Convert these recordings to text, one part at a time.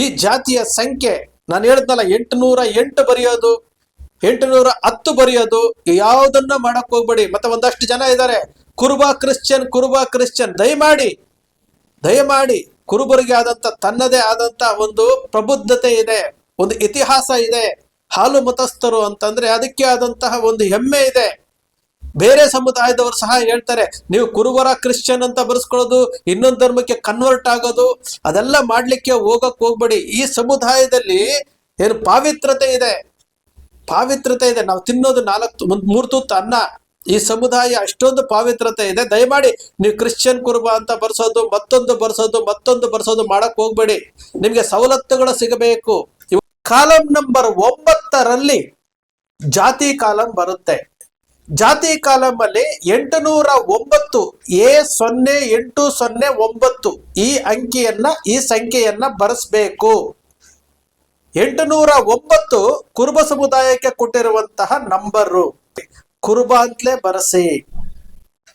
ಈ ಜಾತಿಯ ಸಂಖ್ಯೆ ನಾನು ಹೇಳಿದ್ನಲ್ಲ ಎಂಟುನೂರ ಎಂಟು ಬರೆಯೋದು, ಎಂಟುನೂರ ಹತ್ತು ಬರೆಯೋದು, ಯಾವುದನ್ನ ಮಾಡಕ್ ಹೋಗ್ಬೇಡಿ. ಮತ್ತೆ ಒಂದಷ್ಟು ಜನ ಇದ್ದಾರೆ. Kuruba Christian Kuruba Christian. ದಯಮಾಡಿ ದಯಮಾಡಿ ಕುರುಬರಿಗೆ ಆದಂತ, ತನ್ನದೇ ಆದಂತ ಒಂದು ಪ್ರಬುದ್ಧತೆ ಇದೆ, ಒಂದು ಇತಿಹಾಸ ಇದೆ. ಹಾಲು ಮತಸ್ಥರು ಅಂತಂದ್ರೆ ಅದಕ್ಕೆ ಆದಂತಹ ಒಂದು ಹೆಮ್ಮೆ ಇದೆ. ಬೇರೆ ಸಮುದಾಯದವರು ಸಹ ಹೇಳ್ತಾರೆ, ನೀವು ಕುರುಬರ ಕ್ರಿಶ್ಚಿಯನ್ ಅಂತ ಬರ್ಸ್ಕೊಳ್ಳೋದು, ಇನ್ನೊಂದು ಧರ್ಮಕ್ಕೆ ಕನ್ವರ್ಟ್ ಆಗೋದು, ಅದೆಲ್ಲ ಮಾಡ್ಲಿಕ್ಕೆ ಹೋಗಕ್ ಹೋಗ್ಬೇಡಿ. ಈ ಸಮುದಾಯದಲ್ಲಿ ಏನು ಪಾವಿತ್ರತೆ ಇದೆ. ಪಾವಿತ್ರತೆ ಇದೆ. ನಾವು ತಿನ್ನೋದು ನಾಲ್ಕು ಮೂರು ತುತ್ತು ಅನ್ನ. ಈ ಸಮುದಾಯ ಅಷ್ಟೊಂದು ಪಾವಿತ್ರತೆ ಇದೆ. ದಯಮಾಡಿ ನೀವು ಕ್ರಿಶ್ಚಿಯನ್ ಕುರುಬ ಅಂತ ಬರ್ಸೋದು, ಮತ್ತೊಂದು ಬರ್ಸೋದು ಮತ್ತೊಂದು ಬರ್ಸೋದು ಮಾಡಕ್ ಹೋಗ್ಬೇಡಿ. ನಿಮ್ಗೆ ಸವಲತ್ತುಗಳು ಸಿಗಬೇಕು. ಕಾಲಂ ನಂಬರ್ ಒಂಬತ್ತರಲ್ಲಿ ಜಾತಿ ಕಾಲಂ ಬರುತ್ತೆ. ಜಾತಿ ಕಾಲಂ ಅಲ್ಲಿ ಎಂಟುನೂರ ಒಂಬತ್ತು, ಎ ಸೊನ್ನೆ ಎಂಟು ಸೊನ್ನೆ ಒಂಬತ್ತು ಈ ಅಂಕಿಯನ್ನ, ಈ ಸಂಖ್ಯೆಯನ್ನ ಬರೆಸಬೇಕು. ಎಂಟುನೂರ ಒಂಬತ್ತು ಕುರುಬ ಸಮುದಾಯಕ್ಕೆ ಕೊಟ್ಟಿರುವಂತಹ ನಂಬರು. ಕುರುಬ ಅಂತಲೇ ಬರೆಸಿ.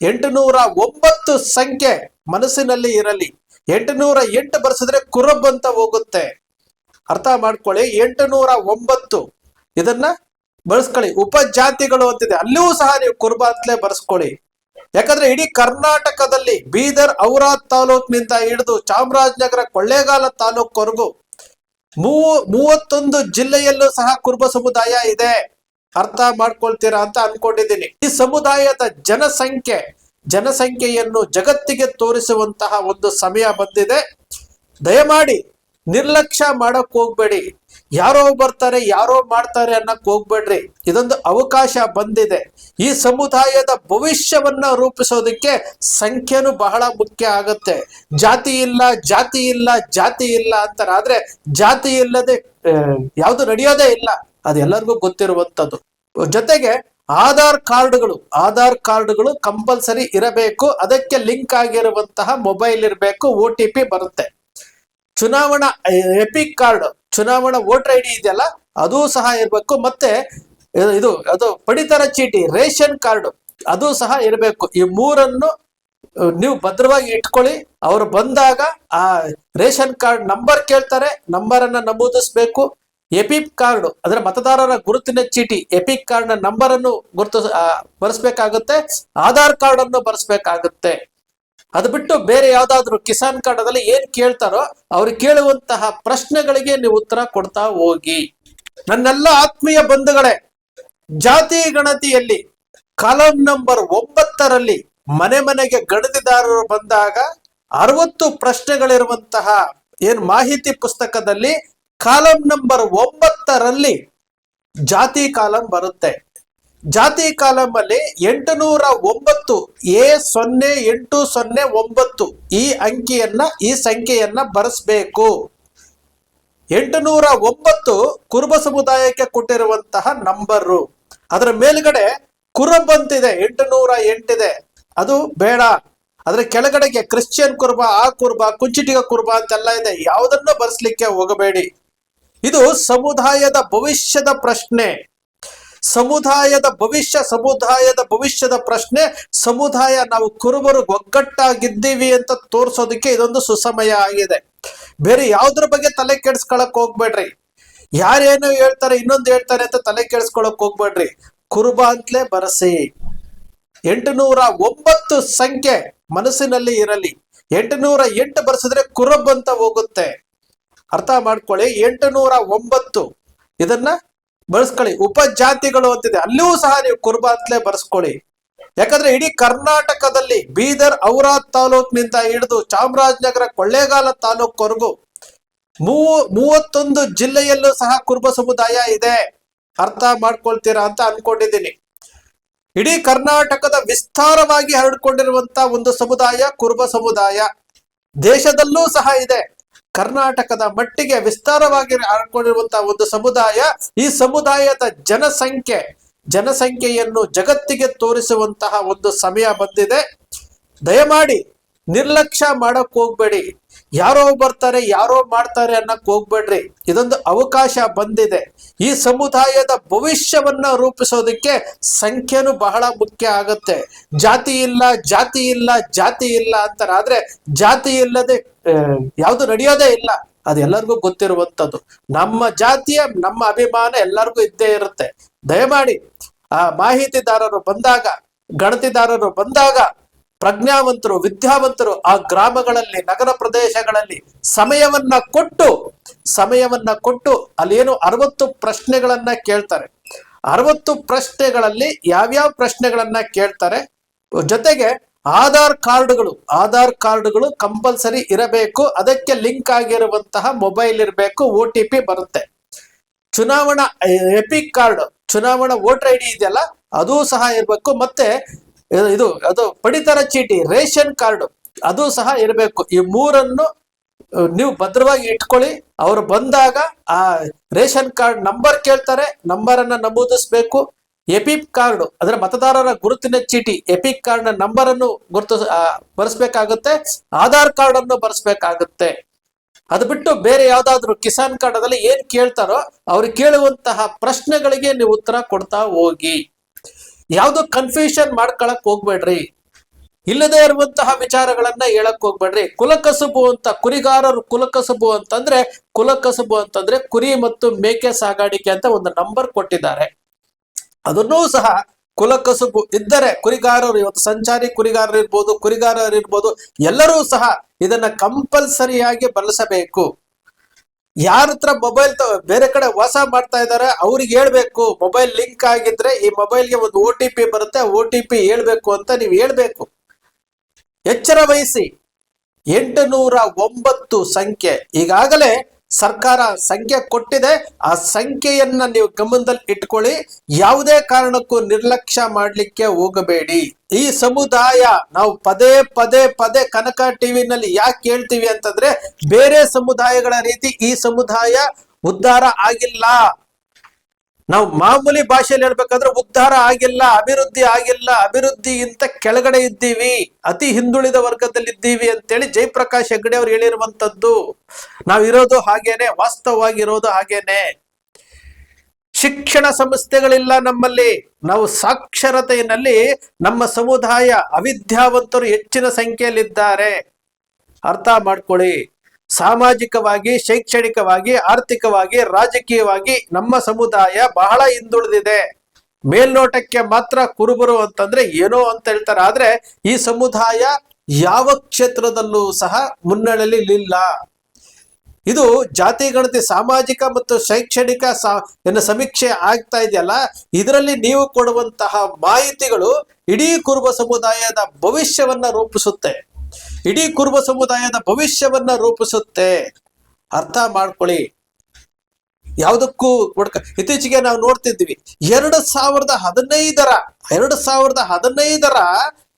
ಎಂಟುನೂರ ಒಂಬತ್ತು ಸಂಖ್ಯೆ ಮನಸ್ಸಿನಲ್ಲಿ ಇರಲಿ. ಎಂಟುನೂರ ಎಂಟು ಬರೆಸಿದ್ರೆ ಕುರುಬ್ ಅಂತ ಹೋಗುತ್ತೆ. ಅರ್ಥ ಮಾಡ್ಕೊಳ್ಳಿ. ಎಂಟುನೂರ ಒಂಬತ್ತು. ಇದನ್ನ ಬಳಸ್ಕೊಳ್ಳಿ. ಉಪಜಾತಿಗಳು ಅಂತಿದೆ. ಅಲ್ಲಿಯೂ ಸಹ ನೀವು ಕುರುಬ ಅಂತಲೇ ಬರ್ಸ್ಕೊಳ್ಳಿ ಯಾಕಂದ್ರೆ ಇಡೀ ಕರ್ನಾಟಕದಲ್ಲಿ ಬೀದರ್ ಔರಾದ್ ತಾಲೂಕಿನಿಂದ ಹಿಡಿದು ಚಾಮರಾಜನಗರ, ಕೊಳ್ಳೇಗಾಲ ತಾಲೂಕ್ವರೆಗೂ ಮೂವ, ಮೂವತ್ತೊಂದು ಜಿಲ್ಲೆಯಲ್ಲೂ ಸಹ ಕುರುಬ ಸಮುದಾಯ ಇದೆ. ಅರ್ಥ ಮಾಡ್ಕೊಳ್ತೀರಾ ಅಂತ ಅನ್ಕೊಂಡಿದ್ದೀನಿ. ಈ ಸಮುದಾಯದ ಜನಸಂಖ್ಯೆ, ಜನಸಂಖ್ಯೆಯನ್ನು ಜಗತ್ತಿಗೆ ತೋರಿಸುವಂತಹ ಒಂದು ಸಮಯ ಬಂದಿದೆ. ದಯಮಾಡಿ ನಿರ್ಲಕ್ಷ್ಯ ಮಾಡಕ್ ಹೋಗ್ಬೇಡಿ. ಯಾರೋ ಬರ್ತಾರೆ, ಯಾರೋ ಮಾಡ್ತಾರೆ ಅನ್ನಕ್ ಹೋಗ್ಬೇಡ್ರಿ. ಇದೊಂದು ಅವಕಾಶ ಬಂದಿದೆ. ಈ ಸಮುದಾಯದ ಭವಿಷ್ಯವನ್ನ ರೂಪಿಸೋದಕ್ಕೆ ಸಂಖ್ಯೆನೂ ಬಹಳ ಮುಖ್ಯ ಆಗುತ್ತೆ. ಜಾತಿ ಇಲ್ಲ ಜಾತಿ ಇಲ್ಲ ಜಾತಿ ಇಲ್ಲ ಅಂತಾರೆ ಆದ್ರೆ ಜಾತಿ ಇಲ್ಲದೆ ಯಾವುದು ನಡೆಯೋದೇ ಇಲ್ಲ. ಅದೆಲ್ಲರಿಗೂ ಗೊತ್ತಿರುವಂತದ್ದು ಜೊತೆಗೆ ಆಧಾರ್ ಕಾರ್ಡ್ಗಳು ಆಧಾರ್ ಕಾರ್ಡ್ಗಳು ಕಂಪಲ್ಸರಿ ಇರಬೇಕು. ಅದಕ್ಕೆ ಲಿಂಕ್ ಆಗಿರುವಂತಹ ಮೊಬೈಲ್ ಇರಬೇಕು ಒ ಟಿ ಪಿ ಬರುತ್ತೆ. ಚುನಾವಣಾ ಎಪಿಕ್ ಕಾರ್ಡ್ ಚುನಾವಣಾ ವೋಟರ್ ಐ ಡಿ ಇದೆಯಲ್ಲ, ಅದು ಸಹ ಇರಬೇಕು. ಮತ್ತೆ ಇದು- ಅದು ಪಡಿತರ ಚೀಟಿ, ರೇಷನ್ ಕಾರ್ಡ್, ಅದು ಸಹ ಇರಬೇಕು. ಈ ಮೂರನ್ನು ನೀವು ಭದ್ರವಾಗಿ ಇಟ್ಕೊಳ್ಳಿ. ಅವರು ಬಂದಾಗ, ಆ ರೇಷನ್ ಕಾರ್ಡ್ ನಂಬರ್ ಕೇಳ್ತಾರೆ ನಂಬರ್ ಅನ್ನ ನಮೂದಿಸಬೇಕು. ಎಪಿಕ್ ಕಾರ್ಡ್ ಅಂದ್ರೆ ಮತದಾರರ ಗುರುತಿನ ಚೀಟಿ ಎಪಿಕ್ ಕಾರ್ಡ್ನ ನಂಬರ್ ಅನ್ನು ಗುರುತು ಬರೆಸ್ಬೇಕಾಗುತ್ತೆ. ಆಧಾರ್ ಕಾರ್ಡ್ ಅನ್ನು ಬರೆಸ್ಬೇಕಾಗುತ್ತೆ. ಅದು ಬಿಟ್ಟು ಬೇರೆ ಯಾವ್ದಾದ್ರು ಕಿಸಾನ್ ಕಾರ್ಡದಲ್ಲಿ ಏನ್ ಕೇಳ್ತಾರೋ ಅವ್ರು ಕೇಳುವಂತಹ ಪ್ರಶ್ನೆಗಳಿಗೆ ನೀವು ಉತ್ತರ ಕೊಡ್ತಾ ಹೋಗಿ. ನನ್ನೆಲ್ಲ ಆತ್ಮೀಯ ಬಂಧುಗಳೇ, ಜಾತಿ ಗಣತಿಯಲ್ಲಿ ಕಾಲಂ ನಂಬರ್ ಒಂಬತ್ತರಲ್ಲಿ ಮನೆ ಮನೆಗೆ ಗಣತಿದಾರರು ಬಂದಾಗ ಅರವತ್ತು ಪ್ರಶ್ನೆಗಳಿರುವಂತಹ ಏನ್ ಮಾಹಿತಿ ಪುಸ್ತಕದಲ್ಲಿ ಕಾಲಂ ನಂಬರ್ ಒಂಬತ್ತರಲ್ಲಿ ಜಾತಿ ಕಾಲಂ ಬರುತ್ತೆ. ಜಾತಿ ಕಾಲಂ ಅಲ್ಲಿ ಎಂಟುನೂರ ಒಂಬತ್ತು, ಎ ಸೊನ್ನೆ ಎಂಟು ಸೊನ್ನೆ ಒಂಬತ್ತು ಈ ಅಂಕಿಯನ್ನ, ಈ ಸಂಖ್ಯೆಯನ್ನ ಬರೆಸಬೇಕು. ಎಂಟುನೂರ ಒಂಬತ್ತು ಕುರುಬ ಸಮುದಾಯಕ್ಕೆ ಕೊಟ್ಟಿರುವಂತಹ ನಂಬರು. ಅದರ ಮೇಲ್ಗಡೆ ಕುರುಬ್ ಅಂತಿದೆ ಎಂಟುನೂರ ಎಂಟಿದೆ. ಅದು ಬೇಡ. ಅದರ ಕೆಳಗಡೆಗೆ ಕ್ರಿಶ್ಚಿಯನ್ ಕುರುಬ, ಆ ಕುರುಬ, ಕುಂಚಿಟಿಗ ಕುರುಬ ಅಂತೆಲ್ಲ ಇದೆ. ಯಾವುದನ್ನು ಬರ್ಸ್ಲಿಕ್ಕೆ ಹೋಗಬೇಡಿ. ಇದು ಸಮುದಾಯದ ಭವಿಷ್ಯದ ಪ್ರಶ್ನೆ. ಸಮುದಾಯದ ಭವಿಷ್ಯ, ಸಮುದಾಯದ ಭವಿಷ್ಯದ ಪ್ರಶ್ನೆ, ಸಮುದಾಯ ನಾವು ಕುರುಬರು ಒಗ್ಗಟ್ಟಾಗಿದ್ದೀವಿ ಅಂತ ತೋರಿಸೋದಕ್ಕೆ ಇದೊಂದು ಸುಸಮಯ ಆಗಿದೆ. ಬೇರೆ ಯಾವ್ದ್ರ ಬಗ್ಗೆ ತಲೆ ಕೆಡ್ಸ್ಕೊಳಕ್ ಹೋಗ್ಬೇಡ್ರಿ. ಯಾರೇನೋ ಹೇಳ್ತಾರೆ, ಇನ್ನೊಂದು ಹೇಳ್ತಾರೆ ಅಂತ ತಲೆ ಕೆಡ್ಸ್ಕೊಳಕ್ ಹೋಗ್ಬೇಡ್ರಿ. ಕುರುಬ ಅಂತಲೇ ಬರಸಿ. ಎಂಟುನೂರ ಒಂಬತ್ತು ಸಂಖ್ಯೆ ಮನಸ್ಸಿನಲ್ಲಿ ಇರಲಿ. ಎಂಟುನೂರ ಎಂಟು ಬರ್ಸಿದ್ರೆ ಕುರುಬ್ ಅಂತ ಹೋಗುತ್ತೆ. ಅರ್ಥ ಮಾಡ್ಕೊಳ್ಳಿ, ಎಂಟುನೂರ ಒಂಬತ್ತು. ಇದನ್ನ ಬಳಸ್ಕೊಳ್ಳಿ. ಉಪಜಾತಿಗಳು ಅಂತಿದೆ. ಅಲ್ಲಿಯೂ ಸಹ ನೀವು ಕುರುಬ ಅಂತಲೇ ಬರ್ಸ್ಕೊಳ್ಳಿ. ಯಾಕಂದ್ರೆ ಇಡೀ ಕರ್ನಾಟಕದಲ್ಲಿ ಬೀದರ್ ಔರಾದ್ ತಾಲೂಕ್ನಿಂದ ಹಿಡಿದು ಚಾಮರಾಜನಗರ, ಕೊಳ್ಳೇಗಾಲ ತಾಲೂಕ್ವರೆಗೂ ಮೂವ ಮೂವತ್ತೊಂದು ಜಿಲ್ಲೆಯಲ್ಲೂ ಸಹ ಕುರುಬ ಸಮುದಾಯ ಇದೆ. ಅರ್ಥ ಮಾಡ್ಕೊಳ್ತೀರಾ ಅಂತ ಅನ್ಕೊಂಡಿದ್ದೀನಿ. ಇಡೀ ಕರ್ನಾಟಕದ ವಿಸ್ತಾರವಾಗಿ ಹರಡಿಕೊಂಡಿರುವಂತ ಒಂದು ಸಮುದಾಯ ಕುರುಬ ಸಮುದಾಯ ದೇಶದಲ್ಲೂ ಸಹ ಇದೆ. ಕರ್ನಾಟಕದ ಮಟ್ಟಿಗೆ ವಿಸ್ತಾರವಾಗಿ ಹರಡಿಕೊಂಡಿರುವಂತಹ ಒಂದು ಸಮುದಾಯ, ಈ ಸಮುದಾಯದ ಜನಸಂಖ್ಯೆ, ಜನಸಂಖ್ಯೆಯನ್ನು ಜಗತ್ತಿಗೆ ತೋರಿಸುವಂತಹ ಒಂದು ಸಮಯ ಬಂದಿದೆ. ದಯಮಾಡಿ ನಿರ್ಲಕ್ಷ್ಯ ಮಾಡಕ್ ಹೋಗ್ಬೇಡಿ. ಯಾರೋ ಬರ್ತಾರೆ, ಯಾರೋ ಮಾಡ್ತಾರೆ ಅನ್ನಕ್ ಹೋಗ್ಬೇಡ್ರಿ. ಇದೊಂದು ಅವಕಾಶ ಬಂದಿದೆ. ಈ ಸಮುದಾಯದ ಭವಿಷ್ಯವನ್ನ ರೂಪಿಸೋದಕ್ಕೆ ಸಂಖ್ಯೆನೂ ಬಹಳ ಮುಖ್ಯ ಆಗುತ್ತೆ. ಜಾತಿ ಇಲ್ಲ ಜಾತಿ ಇಲ್ಲ ಜಾತಿ ಇಲ್ಲ ಅಂತಾರೆ ಆದ್ರೆ ಜಾತಿ ಇಲ್ಲದೆ ಯಾವುದು ನಡೆಯೋದೇ ಇಲ್ಲ. ಅದು ಎಲ್ಲರಿಗೂ ಗೊತ್ತಿರುವಂಥದ್ದು. ನಮ್ಮ ಜಾತಿಯ, ನಮ್ಮ ಅಭಿಮಾನ ಎಲ್ಲರಿಗೂ ಇದ್ದೇ ಇರುತ್ತೆ. ದಯಮಾಡಿ ಆ ಮಾಹಿತಿದಾರರು ಬಂದಾಗ, ಗಣತಿದಾರರು ಬಂದಾಗ, ಪ್ರಜ್ಞಾವಂತರು, ವಿದ್ಯಾವಂತರು ಆ ಗ್ರಾಮಗಳಲ್ಲಿ, ನಗರ ಪ್ರದೇಶಗಳಲ್ಲಿ ಸಮಯವನ್ನ ಕೊಟ್ಟು ಸಮಯವನ್ನ ಕೊಟ್ಟು ಅಲ್ಲೇನು ಅರವತ್ತು ಪ್ರಶ್ನೆಗಳನ್ನ ಕೇಳ್ತಾರೆ. ಅರವತ್ತು ಪ್ರಶ್ನೆಗಳಲ್ಲಿ ಯಾವ್ಯಾವ ಪ್ರಶ್ನೆಗಳನ್ನ ಕೇಳ್ತಾರೆ? ಜೊತೆಗೆ ಆಧಾರ್ ಕಾರ್ಡ್ಗಳು ಆಧಾರ್ ಕಾರ್ಡ್ಗಳು ಕಂಪಲ್ಸರಿ ಇರಬೇಕು. ಅದಕ್ಕೆ ಲಿಂಕ್ ಆಗಿರುವಂತಹ ಮೊಬೈಲ್ ಇರಬೇಕು, ಒ ಟಿ ಪಿ ಬರುತ್ತೆ. ಚುನಾವಣಾ ಎಪಿಕ್ ಕಾರ್ಡ್, ಚುನಾವಣಾ ವೋಟರ್ ಐ ಡಿ ಇದೆಯಲ್ಲ, ಅದು ಸಹ ಇರಬೇಕು. ಮತ್ತೆ ಇದು- ಅದು ಪಡಿತರ ಚೀಟಿ, ರೇಷನ್ ಕಾರ್ಡ್, ಅದು ಸಹ ಇರಬೇಕು. ಈ ಮೂರನ್ನು ನೀವು ಭದ್ರವಾಗಿ ಇಟ್ಕೊಳ್ಳಿ. ಅವರು ಬಂದಾಗ ಆ ರೇಷನ್ ಕಾರ್ಡ್ ನಂಬರ್ ಕೇಳ್ತಾರೆ ನಂಬರ್ ಅನ್ನ ನಮೂದಿಸಬೇಕು. ಎಪಿಕ್ ಕಾರ್ಡ್ ಅಂದ್ರೆ ಮತದಾರರ ಗುರುತಿನ ಚೀಟಿ, ಎಪಿಕ್ ಕಾರ್ಡ್ನ ನಂಬರ್ ಅನ್ನು ಗುರುತು ಬರೆಸ್ಬೇಕಾಗುತ್ತೆ, ಆಧಾರ್ ಕಾರ್ಡ್ ಅನ್ನು ಬರೆಸ್ಬೇಕಾಗುತ್ತೆ. ಅದು ಬಿಟ್ಟು ಬೇರೆ ಯಾವ್ದಾದ್ರು ಕಿಸಾನ್ ಕಾರ್ಡ್ ಅದಲ್ಲಿ ಏನ್ ಕೇಳ್ತಾರೋ ಅವ್ರು ಕೇಳುವಂತಹ ಪ್ರಶ್ನೆಗಳಿಗೆ ನೀವು ಉತ್ತರ ಕೊಡ್ತಾ ಹೋಗಿ. ಯಾವ್ದು ಕನ್ಫ್ಯೂಷನ್ ಮಾಡ್ಕೊಳಕ್ ಹೋಗ್ಬೇಡ್ರಿ. ಇಲ್ಲದೆ ಇರುವಂತಹ ವಿಚಾರಗಳನ್ನ ಹೇಳಕ್ ಹೋಗ್ಬೇಡ್ರಿ. ಕುಲಕಸುಬು ಅಂತ, ಕುರಿಗಾರರು ಕುಲಕಸುಬು ಅಂತಂದ್ರೆ ಕುಲಕಸುಬು ಅಂತಂದ್ರೆ ಕುರಿ ಮತ್ತು ಮೇಕೆ ಸಾಗಾಣಿಕೆ ಅಂತ ಒಂದು ನಂಬರ್ ಕೊಟ್ಟಿದ್ದಾರೆ. ಅದನ್ನೂ ಸಹ ಕುಲಕಸುಬು ಇದ್ದರೆ ಕುರಿಗಾರರು ಇವತ್ತು ಸಂಚಾರಿ ಕುರಿಗಾರರು ಇರ್ಬೋದು ಕುರಿಗಾರರು ಇರ್ಬೋದು, ಎಲ್ಲರೂ ಸಹ ಇದನ್ನ ಕಂಪಲ್ಸರಿಯಾಗಿ ಬಳಸಬೇಕು. ಯಾರ ಹತ್ರ ಮೊಬೈಲ್ ಬೇರೆ ಕಡೆ ವಾಸ ಮಾಡ್ತಾ ಇದ್ದಾರೆ, ಅವ್ರಿಗೆ ಹೇಳ್ಬೇಕು ಮೊಬೈಲ್ ಲಿಂಕ್ ಆಗಿದ್ರೆ ಈ ಮೊಬೈಲ್ಗೆ ಒಂದು ಒ ಟಿ ಪಿ ಬರುತ್ತೆ ಒ ಟಿ ಪಿ ಹೇಳ್ಬೇಕು ಅಂತ ನೀವು ಹೇಳ್ಬೇಕು. ಎಚ್ಚರ ವಹಿಸಿ. ಎಂಟು ನೂರ ಒಂಬತ್ತು ಸಂಖ್ಯೆ. ಈಗಾಗಲೇ ಸರ್ಕಾರ ಸಂಖ್ಯೆ ಕೊಟ್ಟಿದೆ, ಆ ಸಂಖ್ಯೆಯನ್ನ ನೀವು ಗಮನದಲ್ಲಿ ಇಟ್ಕೊಳ್ಳಿ. ಯಾವುದೇ ಕಾರಣಕ್ಕೂ ನಿರ್ಲಕ್ಷ್ಯ ಮಾಡಲಿಕ್ಕೆ ಹೋಗಬೇಡಿ. ಈ ಸಮುದಾಯ ನಾವು ಪದೇ ಪದೇ ಪದೇ ಕನಕ ಟಿವಿನಲ್ಲಿ ಯಾಕೆ ಕೇಳ್ತೀವಿ ಅಂತಂದ್ರೆ ಬೇರೆ ಸಮುದಾಯಗಳ ರೀತಿ ಈ ಸಮುದಾಯ ಉದ್ಧಾರ ಆಗಿಲ್ಲ. ನಾವು ಮಾಮೂಲಿ ಭಾಷೆಯಲ್ಲಿ ಹೇಳ್ಬೇಕಂದ್ರೆ ಉದ್ಧಾರ ಆಗಿಲ್ಲ, ಅಭಿವೃದ್ಧಿ ಆಗಿಲ್ಲ, ಅಭಿವೃದ್ಧಿಗಿಂತ ಕೆಳಗಡೆ ಇದ್ದೀವಿ, ಅತಿ ಹಿಂದುಳಿದ ವರ್ಗದಲ್ಲಿ ಇದ್ದೀವಿ ಅಂತೇಳಿ ಜಯಪ್ರಕಾಶ್ ಹೆಗ್ಡೆ ಅವ್ರು ಹೇಳಿರುವಂತದ್ದು ನಾವಿರೋದು ಹಾಗೇನೆ, ವಾಸ್ತವವಾಗಿರೋದು ಹಾಗೇನೆ. ಶಿಕ್ಷಣ ಸಂಸ್ಥೆಗಳಿಲ್ಲ ನಮ್ಮಲ್ಲಿ. ನಾವು ಸಾಕ್ಷರತೆಯಲ್ಲಿ ನಮ್ಮ ಸಮುದಾಯ ಅವಿದ್ಯಾವಂತರು ಹೆಚ್ಚಿನ ಸಂಖ್ಯೆಯಲ್ಲಿದ್ದಾರೆ. ಅರ್ಥ ಮಾಡ್ಕೊಳ್ಳಿ. ಸಾಮಾಜಿಕವಾಗಿ, ಶೈಕ್ಷಣಿಕವಾಗಿ, ಆರ್ಥಿಕವಾಗಿ, ರಾಜಕೀಯವಾಗಿ ನಮ್ಮ ಸಮುದಾಯ ಬಹಳ ಹಿಂದುಳಿದಿದೆ. ಮೇಲ್ನೋಟಕ್ಕೆ ಮಾತ್ರ ಕುರುಬರು ಅಂತಂದ್ರೆ ಏನೋ ಅಂತ ಹೇಳ್ತಾರೆ. ಆದ್ರೆ ಈ ಸಮುದಾಯ ಯಾವ ಕ್ಷೇತ್ರದಲ್ಲೂ ಸಹ ಮುನ್ನಡೆಯಲಿಲ್ಲ. ಇದು ಜಾತಿ, ಗಣತಿ, ಸಾಮಾಜಿಕ ಮತ್ತು ಶೈಕ್ಷಣಿಕ ಸಮೀಕ್ಷೆ ಆಗ್ತಾ ಇದೆಯಲ್ಲ, ಇದರಲ್ಲಿ ನೀವು ಕೊಡುವಂತಹ ಮಾಹಿತಿಗಳು ಇಡೀ ಕುರುಬ ಸಮುದಾಯದ ಭವಿಷ್ಯವನ್ನ ರೂಪಿಸುತ್ತೆ. ಇಡೀ ಕುರುಬ ಸಮುದಾಯದ ಭವಿಷ್ಯವನ್ನ ರೂಪಿಸುತ್ತೆ. ಅರ್ಥ ಮಾಡ್ಕೊಳ್ಳಿ. ಯಾವುದಕ್ಕೂ ಒಡ್ಕ, ಇತ್ತೀಚೆಗೆ ನಾವು ನೋಡ್ತಿದ್ವಿ ಎರಡು ಸಾವಿರದ ಹದಿನೈದರ, ಎರಡು ಸಾವಿರದ ಹದಿನೈದರ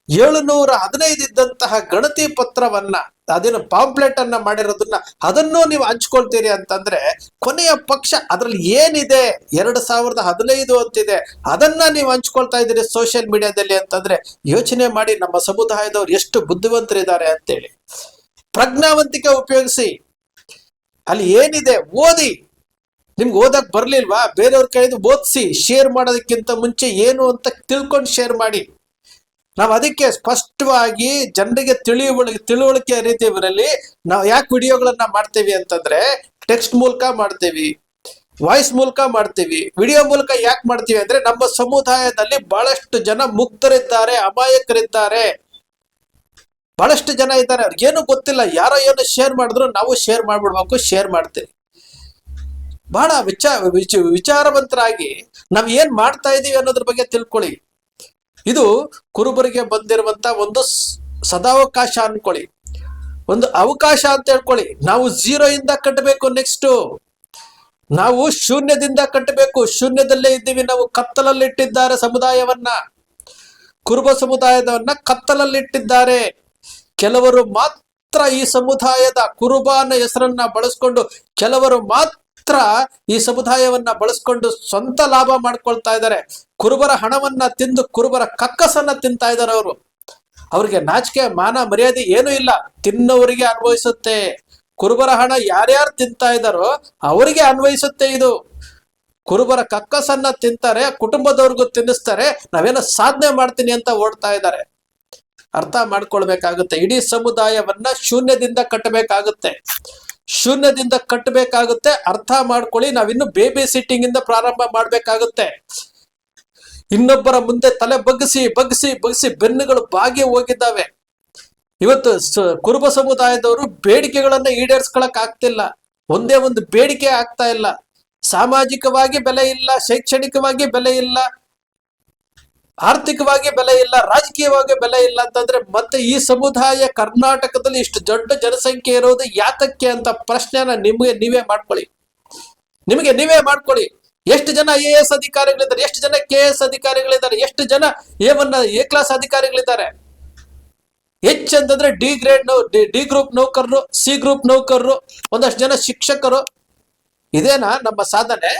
ಏಳುನೂರ ಹದಿನೈದು ಇದ್ದಂತಹ ಗಣತಿ ಪತ್ರವನ್ನ, ಅದೇನು ಪಾಂಪ್ಲೆಟ್ ಅನ್ನ ಮಾಡಿರೋದನ್ನ ಅದನ್ನು ನೀವು ಹಂಚ್ಕೊಳ್ತೀರಿ ಅಂತಂದ್ರೆ, ಕೊನೆಯ ಪಕ್ಷ ಅದ್ರಲ್ಲಿ ಏನಿದೆ, ಎರಡು ಸಾವಿರದ ಹದಿನೈದು ಅಂತಿದೆ, ಅದನ್ನ ನೀವು ಹಂಚ್ಕೊಳ್ತಾ ಇದ್ದೀರಿ ಸೋಷಿಯಲ್ ಮೀಡಿಯಾದಲ್ಲಿ ಅಂತಂದ್ರೆ, ಯೋಚನೆ ಮಾಡಿ ನಮ್ಮ ಸಮುದಾಯದವ್ರು ಎಷ್ಟು ಬುದ್ಧಿವಂತರಿದ್ದಾರೆ ಅಂತೇಳಿ. ಪ್ರಜ್ಞಾವಂತಿಕೆ ಉಪಯೋಗಿಸಿ, ಅಲ್ಲಿ ಏನಿದೆ ಓದಿ. ನಿಮ್ಗೆ ಓದಕ್ ಬರ್ಲಿಲ್ವಾ? ಬೇರೆಯವ್ರ ಕೈದು ಓದಿಸಿ ಶೇರ್ ಮಾಡೋದಕ್ಕಿಂತ ಮುಂಚೆ ಏನು ಅಂತ ತಿಳ್ಕೊಂಡು ಶೇರ್ ಮಾಡಿ. ನಾವು ಅದಕ್ಕೆ ಸ್ಪಷ್ಟವಾಗಿ ಜನರಿಗೆ ತಿಳಿವಳಿಕೆ ತಿಳುವಳಿಕೆ ರೀತಿಯಲ್ಲಿ ನಾವು ಯಾಕೆ ವಿಡಿಯೋಗಳನ್ನ ಮಾಡ್ತೀವಿ ಅಂತಂದ್ರೆ ಟೆಕ್ಸ್ಟ್ ಮೂಲಕ ಮಾಡ್ತೀವಿ ವಾಯ್ಸ್ ಮೂಲಕ ಮಾಡ್ತೀವಿ. ವಿಡಿಯೋ ಮೂಲಕ ಯಾಕೆ ಮಾಡ್ತೀವಿ ಅಂದ್ರೆ, ನಮ್ಮ ಸಮುದಾಯದಲ್ಲಿ ಬಹಳಷ್ಟು ಜನ ಮುಕ್ತರಿದ್ದಾರೆ ಅಮಾಯಕರಿದ್ದಾರೆ. ಬಹಳಷ್ಟು ಜನ ಇದ್ದಾರೆ. ಅವ್ರಿಗೇನು ಗೊತ್ತಿಲ್ಲ. ಯಾರೋ ಏನು ಶೇರ್ ಮಾಡಿದ್ರು, ನಾವು ಶೇರ್ ಮಾಡ್ಬಿಡ್ಬೇಕು ಶೇರ್ ಮಾಡ್ತೀವಿ. ಬಹಳ ವಿಚಾರ ವಿಚಾರವಂತರಾಗಿ ನಾವ್ ಏನ್ ಮಾಡ್ತಾ ಇದೀವಿ ಅನ್ನೋದ್ರ ಬಗ್ಗೆ ತಿಳ್ಕೊಳ್ಳಿ. ಇದು ಕುರುಬರಿಗೆ ಬಂದಿರುವಂತ ಒಂದು ಸದಾವಕಾಶ ಅನ್ಕೊಳ್ಳಿ. ಒಂದು ಅವಕಾಶ ಅಂತ ಹೇಳ್ಕೊಳ್ಳಿ. ನಾವು ಝೀರೋ ಇಂದ ಕಟ್ಟಬೇಕು ನೆಕ್ಸ್ಟ್ ನಾವು ಶೂನ್ಯದಿಂದ ಕಟ್ಟಬೇಕು. ಶೂನ್ಯದಲ್ಲೇ ಇದ್ದೀವಿ ನಾವು. ಕತ್ತಲಲ್ಲಿಟ್ಟಿದ್ದಾರೆ ಸಮುದಾಯವನ್ನ. ಕುರುಬ ಸಮುದಾಯದವನ್ನ ಕತ್ತಲಲ್ಲಿಟ್ಟಿದ್ದಾರೆ. ಕೆಲವರು ಮಾತ್ರ ಈ ಸಮುದಾಯದ ಕುರುಬಾನ ಹೆಸರನ್ನ ಬಳಸ್ಕೊಂಡು ಕೆಲವರು ಮಾತ್ರ ಈ ಸಮುದಾಯವನ್ನ ಬಳಸ್ಕೊಂಡು ಸ್ವಂತ ಲಾಭ ಮಾಡ್ಕೊಳ್ತಾ ಇದ್ದಾರೆ. ಕುರುಬರ ಹಣವನ್ನ ತಿಂದು ಕುರುಬರ ಕಕ್ಕಸನ್ನ ತಿಂತಾ ಇದ್ದಾರೆ ಅವರು. ಅವ್ರಿಗೆ ನಾಚಿಕೆ, ಮಾನ, ಮರ್ಯಾದೆ ಏನೂ ಇಲ್ಲ. ತಿನ್ನೋರಿಗೆ ಅನ್ವಯಿಸುತ್ತೆ. ಕುರುಬರ ಹಣ ಯಾರ್ಯಾರು ತಿಂತಾ ಇದ್ದಾರೋ ಅವರಿಗೆ ಅನ್ವಯಿಸುತ್ತೆ ಇದು. ಕುರುಬರ ಕಕ್ಕಸನ್ನ ತಿಂತಾರೆ, ಕುಟುಂಬದವ್ರಿಗೂ ತಿನ್ನಿಸ್ತಾರೆ, ನಾವೇನೋ ಸಾಧನೆ ಮಾಡ್ತೀನಿ ಅಂತ ಓಡ್ತಾ ಇದ್ದಾರೆ. ಅರ್ಥ ಮಾಡ್ಕೊಳ್ಬೇಕಾಗುತ್ತೆ. ಇಡೀ ಸಮುದಾಯವನ್ನ ಶೂನ್ಯದಿಂದ ಕಟ್ಟಬೇಕಾಗುತ್ತೆ. ಶೂನ್ಯದಿಂದ ಕಟ್ಟಬೇಕಾಗುತ್ತೆ. ಅರ್ಥ ಮಾಡ್ಕೊಳ್ಳಿ, ನಾವಿನ್ನು ಬೇಬಿ ಸಿಟ್ಟಿಂಗ್ ಇಂದ ಪ್ರಾರಂಭ ಮಾಡ್ಬೇಕಾಗುತ್ತೆ. ಇನ್ನೊಬ್ಬರ ಮುಂದೆ ತಲೆ ಬಗ್ಗಿಸಿ ಬಗ್ಗಿಸಿ ಬಗ್ಗಿಸಿ ಬೆನ್ನುಗಳು ಬಾಗಿ ಹೋಗಿದ್ದಾವೆ. ಇವತ್ತು ಕುರುಬ ಸಮುದಾಯದವರು ಬೇಡಿಕೆಗಳನ್ನ ಈಡೇರಿಸ್ಕೊಳಕ್ ಆಗ್ತಿಲ್ಲ. ಒಂದೇ ಒಂದು ಬೇಡಿಕೆ ಆಗ್ತಾ ಇಲ್ಲ. ಸಾಮಾಜಿಕವಾಗಿ ಬೆಲೆ ಇಲ್ಲ, ಶೈಕ್ಷಣಿಕವಾಗಿ ಬೆಲೆ ಇಲ್ಲ. ಆರ್ಥಿಕವಾಗಿ ಬೆಲೆ ಇಲ್ಲ, ರಾಜಕೀಯವಾಗಿ ಬೆಲೆ ಇಲ್ಲ ಅಂತಂದ್ರೆ ಮತ್ತೆ ಈ ಸಮುದಾಯ ಕರ್ನಾಟಕದಲ್ಲಿ ಇಷ್ಟು ದೊಡ್ಡ ಜನಸಂಖ್ಯೆ ಇರೋದು ಯಾತಕ್ಕೆ ಅಂತ ಪ್ರಶ್ನೆನ ನಿಮಗೆ ನೀವೇ ಮಾಡ್ಕೊಳ್ಳಿ. ನಿಮಗೆ ನೀವೇ ಮಾಡ್ಕೊಳ್ಳಿ. ಎಷ್ಟು ಜನ ಎ ಎಸ್ ಅಧಿಕಾರಿಗಳಿದ್ದಾರೆ, ಎಷ್ಟು ಜನ ಕೆ ಎಸ್ ಅಧಿಕಾರಿಗಳಿದ್ದಾರೆ, ಎಷ್ಟು ಜನ ಎ ಒನ್ ಎ ಕ್ಲಾಸ್ ಅಧಿಕಾರಿಗಳಿದ್ದಾರೆ? ಹೆಚ್ಚು ಅಂತಂದ್ರೆ ಡಿ ಗ್ರೇಡ್ ನೌ ಡಿ ಗ್ರೂಪ್ ನೌಕರರು ಸಿ ಗ್ರೂಪ್ ನೌಕರರು, ಒಂದಷ್ಟು ಜನ ಶಿಕ್ಷಕರು. ಇದೇನಾ ನಮ್ಮ ಸಾಧನೆ?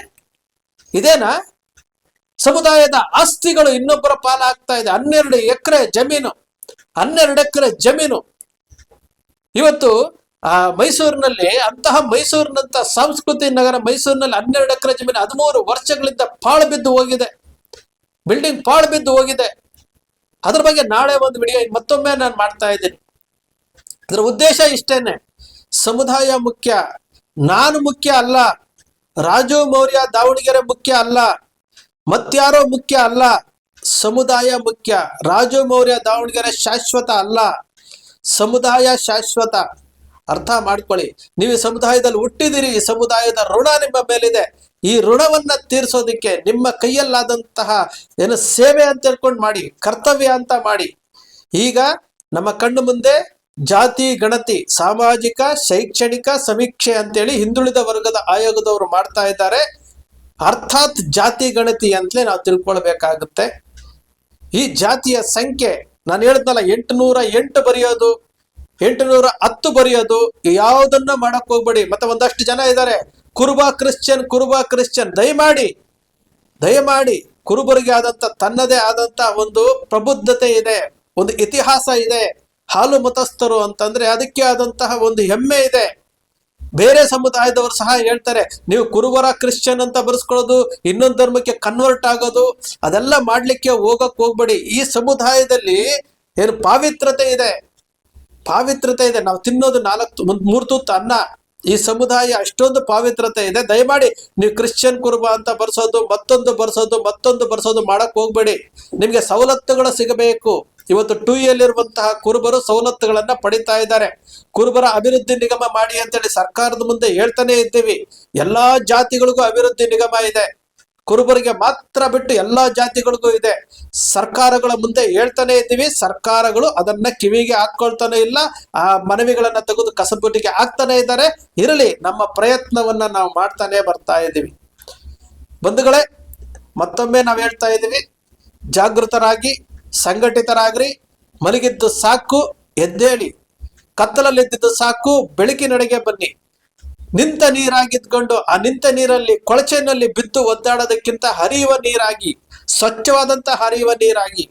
ಇದೇನಾ? ಸಮುದಾಯದ ಆಸ್ತಿಗಳು ಇನ್ನೊಬ್ಬರ ಪಾಲಾಗ್ತಾ ಇದೆ. ಹನ್ನೆರಡು ಎಕರೆ ಜಮೀನು, ಹನ್ನೆರಡು ಎಕರೆ ಜಮೀನು. ಇವತ್ತು, ಆ, ಮೈಸೂರಿನಲ್ಲಿ, ಅಂತಹ ಮೈಸೂರಿನಂತ ಸಂಸ್ಕೃತಿ ನಗರ ಮೈಸೂರಿನಲ್ಲಿ ಹನ್ನೆರಡು ಎಕರೆ ಜಮೀನು ಹದಿಮೂರು ವರ್ಷಗಳಿಂದ ಪಾಳು ಬಿದ್ದು ಹೋಗಿದೆ. ಬಿಲ್ಡಿಂಗ್ ಪಾಳು ಬಿದ್ದು ಹೋಗಿದೆ. ಅದ್ರ ಬಗ್ಗೆ ನಾಳೆ ಒಂದು ವಿಡಿಯೋ ಮತ್ತೊಮ್ಮೆ ನಾನು ಮಾಡ್ತಾ ಇದ್ದೀನಿ. ಅದರ ಉದ್ದೇಶ ಇಷ್ಟೇನೆ. ಸಮುದಾಯ ಮುಖ್ಯ. ನಾನು ಮುಖ್ಯ ಅಲ್ಲ. ರಾಜು ಮೌರ್ಯ ದಾವಣಗೆರೆ ಮುಖ್ಯ ಅಲ್ಲ. ಮತ್ಯಾರೋ ಮುಖ್ಯ ಅಲ್ಲ, ಸಮುದಾಯ ಮುಖ್ಯ. ರಾಜಮೌರ್ಯ ದಾವಣಗೆರೆ ಶಾಶ್ವತ ಅಲ್ಲ, ಸಮುದಾಯ ಶಾಶ್ವತ. ಅರ್ಥ ಮಾಡ್ಕೊಳ್ಳಿ. ನೀವು ಈ ಸಮುದಾಯದಲ್ಲಿ ಹುಟ್ಟಿದಿರಿ, ಈ ಸಮುದಾಯದ ಋಣ ನಿಮ್ಮ ಮೇಲಿದೆ. ಈ ಋಣವನ್ನ ತೀರಿಸೋದಿಕ್ಕೆ ನಿಮ್ಮ ಕೈಯಲ್ಲಾದಂತಹ ಏನು ಸೇವೆ ಅಂತ ಹೇಳ್ಕೊಂಡು ಮಾಡಿ, ಕರ್ತವ್ಯ ಅಂತ ಮಾಡಿ. ಈಗ ನಮ್ಮ ಕಣ್ಣು ಮುಂದೆ ಜಾತಿ, ಗಣತಿ, ಸಾಮಾಜಿಕ, ಶೈಕ್ಷಣಿಕ ಸಮೀಕ್ಷೆ ಅಂತೇಳಿ ಹಿಂದುಳಿದ ವರ್ಗದ ಆಯೋಗದವರು ಮಾಡ್ತಾ ಇದ್ದಾರೆ. ಅರ್ಥಾತ್ ಜಾತಿ ಗಣತಿ ಅಂತಲೇ ನಾವು ತಿಳ್ಕೊಳ್ಬೇಕಾಗುತ್ತೆ. ಈ ಜಾತಿಯ ಸಂಖ್ಯೆ, ನಾನು ಹೇಳಿದ್ನಲ್ಲ ಎಂಟುನೂರ ಎಂಟು ಬರೆಯೋದು, ಎಂಟುನೂರ ಹತ್ತು ಬರೆಯೋದು, ಯಾವುದನ್ನ ಮಾಡಕ್ ಹೋಗ್ಬೇಡಿ. ಮತ್ತೆ ಒಂದಷ್ಟು ಜನ ಇದ್ದಾರೆ. Kuruba Christian Kuruba Christian. ದಯಮಾಡಿ ದಯಮಾಡಿ ಕುರುಬರಿಗೆ ಆದಂತ, ತನ್ನದೇ ಆದಂತ ಒಂದು ಪ್ರಬುದ್ಧತೆ ಇದೆ, ಒಂದು ಇತಿಹಾಸ ಇದೆ. ಹಾಲು ಮತಸ್ಥರು ಅಂತಂದ್ರೆ ಅದಕ್ಕೆ ಆದಂತಹ ಒಂದು ಹೆಮ್ಮೆ ಇದೆ. ಬೇರೆ ಸಮುದಾಯದವರು ಸಹ ಹೇಳ್ತಾರೆ, ನೀವು ಕುರುಬರ ಕ್ರಿಶ್ಚಿಯನ್ ಅಂತ ಬರ್ಸ್ಕೊಳ್ಳೋದು, ಇನ್ನೊಂದು ಧರ್ಮಕ್ಕೆ ಕನ್ವರ್ಟ್ ಆಗೋದು, ಅದೆಲ್ಲ ಮಾಡ್ಲಿಕ್ಕೆ ಹೋಗಕ್ ಹೋಗ್ಬೇಡಿ. ಈ ಸಮುದಾಯದಲ್ಲಿ ಏನು ಪಾವಿತ್ರತೆ ಇದೆ. ಪಾವಿತ್ರತೆ ಇದೆ. ನಾವು ತಿನ್ನೋದು ನಾಲ್ಕು ಮೂರ್ ತುತ್ತು ಅನ್ನ. ಈ ಸಮುದಾಯ ಅಷ್ಟೊಂದು ಪಾವಿತ್ರತೆ ಇದೆ. ದಯಮಾಡಿ ನೀವು ಕ್ರಿಶ್ಚಿಯನ್ ಕುರುಬ ಅಂತ ಬರ್ಸೋದು, ಮತ್ತೊಂದು ಬರ್ಸೋದು ಮತ್ತೊಂದು ಬರ್ಸೋದು ಮಾಡಕ್ ಹೋಗ್ಬೇಡಿ. ನಿಮ್ಗೆ ಸವಲತ್ತುಗಳು ಸಿಗಬೇಕು. ಇವತ್ತು ಟೂ ಇರುವಂತಹ ಕುರುಬರು ಸವಲತ್ತುಗಳನ್ನ ಪಡಿತಾ ಇದ್ದಾರೆ. ಕುರುಬರ ಅಭಿವೃದ್ಧಿ ನಿಗಮ ಮಾಡಿ ಅಂತೇಳಿ ಸರ್ಕಾರದ ಮುಂದೆ ಹೇಳ್ತಾನೆ ಇದ್ದೀವಿ. ಎಲ್ಲಾ ಜಾತಿಗಳಿಗೂ ಅಭಿವೃದ್ಧಿ ನಿಗಮ ಇದೆ. ಕುರುಬರಿಗೆ ಮಾತ್ರ ಬಿಟ್ಟು ಎಲ್ಲಾ ಜಾತಿಗಳಿಗೂ ಇದೆ. ಸರ್ಕಾರಗಳ ಮುಂದೆ ಹೇಳ್ತಾನೆ ಇದ್ದೀವಿ. ಸರ್ಕಾರಗಳು ಅದನ್ನ ಕಿವಿಗೆ ಹಾಕೊಳ್ತಾನೆ ಇಲ್ಲ. ಆ ಮನವಿಗಳನ್ನ ತೆಗೆದು ಕಸಬುಟ್ಟಿಗೆ ಹಾಕ್ತಾನೆ ಇದ್ದಾರೆ. ಇರಲಿ, ನಮ್ಮ ಪ್ರಯತ್ನವನ್ನ ನಾವು ಮಾಡ್ತಾನೆ ಬರ್ತಾ ಇದ್ದೀವಿ. ಬಂಧುಗಳೇ, ಮತ್ತೊಮ್ಮೆ ನಾವು ಹೇಳ್ತಾ ಇದ್ದೀವಿ. ಜಾಗೃತರಾಗಿ ಸಂಘಟಿತರಾಗ್ರಿ, ಮಲಗಿದ್ದು ಸಾಕು, ಎದ್ದೇಳಿ. ಕತ್ತಲಲ್ಲಿದ್ದಿದ್ದು ಸಾಕು ಬೆಳಕಿನಡೆಗೆ ಬನ್ನಿ. ನಿಂತ ನೀರಾಗಿದ್ಕೊಂಡು ಆ ನಿಂತ ನೀರಲ್ಲಿ ಕೊಳಚೆನಲ್ಲಿ ಬಿದ್ದು ಒದ್ದಾಡೋದಕ್ಕಿಂತ ಹರಿಯುವ ನೀರಾಗಿ, ಸ್ವಚ್ಛವಾದಂತ ಹರಿಯುವ ನೀರಾಗಿ.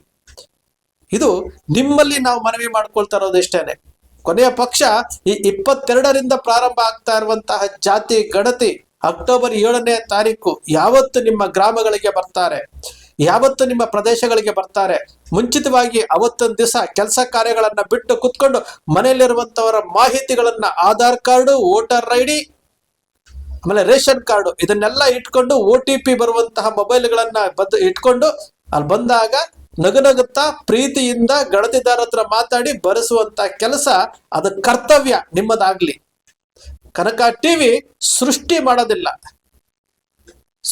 ಇದು ನಿಮ್ಮಲ್ಲಿ ನಾವು ಮನವಿ ಮಾಡ್ಕೊಳ್ತಾ ಇರೋದು ಇಷ್ಟೇನೆ. ಕೊನೆಯ ಪಕ್ಷ ಈ ಇಪ್ಪತ್ತೆರಡರಿಂದ ಪ್ರಾರಂಭ ಆಗ್ತಾ ಇರುವಂತಹ ಜಾತಿ, ಗಣತಿ, ಅಕ್ಟೋಬರ್ ಏಳನೇ ತಾರೀಕು ಯಾವತ್ತು ನಿಮ್ಮ ಗ್ರಾಮಗಳಿಗೆ ಬರ್ತಾರೆ? ಯಾವತ್ತು ನಿಮ್ಮ ಪ್ರದೇಶಗಳಿಗೆ ಬರ್ತಾರೆ. ಮುಂಚಿತವಾಗಿ ಅವತ್ತೊಂದು ದಿವಸ ಕೆಲಸ ಕಾರ್ಯಗಳನ್ನ ಬಿಟ್ಟು ಕುತ್ಕೊಂಡು ಮನೆಯಲ್ಲಿರುವಂತವರ ಮಾಹಿತಿಗಳನ್ನ Aadhaar card, voter I D ಆಮೇಲೆ ರೇಷನ್ ಕಾರ್ಡು ಇದನ್ನೆಲ್ಲ ಇಟ್ಕೊಂಡು ಒ ಟಿ ಪಿ ಬರುವಂತಹ ಮೊಬೈಲ್ಗಳನ್ನ ಬದ್ ಇಟ್ಕೊಂಡು ಅಲ್ಲಿ ಬಂದಾಗ ನಗುನಗುತ್ತಾ ಪ್ರೀತಿಯಿಂದ ಗಣತಿದಾರ ಹತ್ರ ಮಾತಾಡಿ ಬರೆಸುವಂತ ಕೆಲಸ ಅದು ಕರ್ತವ್ಯ ನಿಮ್ಮದಾಗ್ಲಿ. ಕನಕ ಟಿವಿ ಸೃಷ್ಟಿ ಮಾಡೋದಿಲ್ಲ.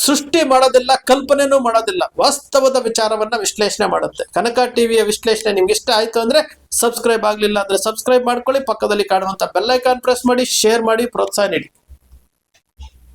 ಸೃಷ್ಟಿ ಮಾಡೋದಿಲ್ಲ, ಕಲ್ಪನೆನೂ ಮಾಡೋದಿಲ್ಲ. ವಾಸ್ತವದ ವಿಚಾರವನ್ನ ವಿಶ್ಲೇಷಣೆ ಮಾಡುತ್ತೆ. ಕನಕ ಟಿವಿಯ ವಿಶ್ಲೇಷಣೆ ನಿಮ್ಗೆ ಇಷ್ಟ ಆಯ್ತು ಅಂದ್ರೆ ಸಬ್ಸ್ಕ್ರೈಬ್ ಆಗ್ಲಿಲ್ಲ ಅಂದ್ರೆ ಸಬ್ಸ್ಕ್ರೈಬ್ ಮಾಡ್ಕೊಳ್ಳಿ. ಪಕ್ಕದಲ್ಲಿ ಕಾಣುವಂತ ಬೆಲ್ಲೈಕಾನ್ ಪ್ರೆಸ್ ಮಾಡಿ ಶೇರ್ ಮಾಡಿ, ಪ್ರೋತ್ಸಾಹ ನೀಡಿ.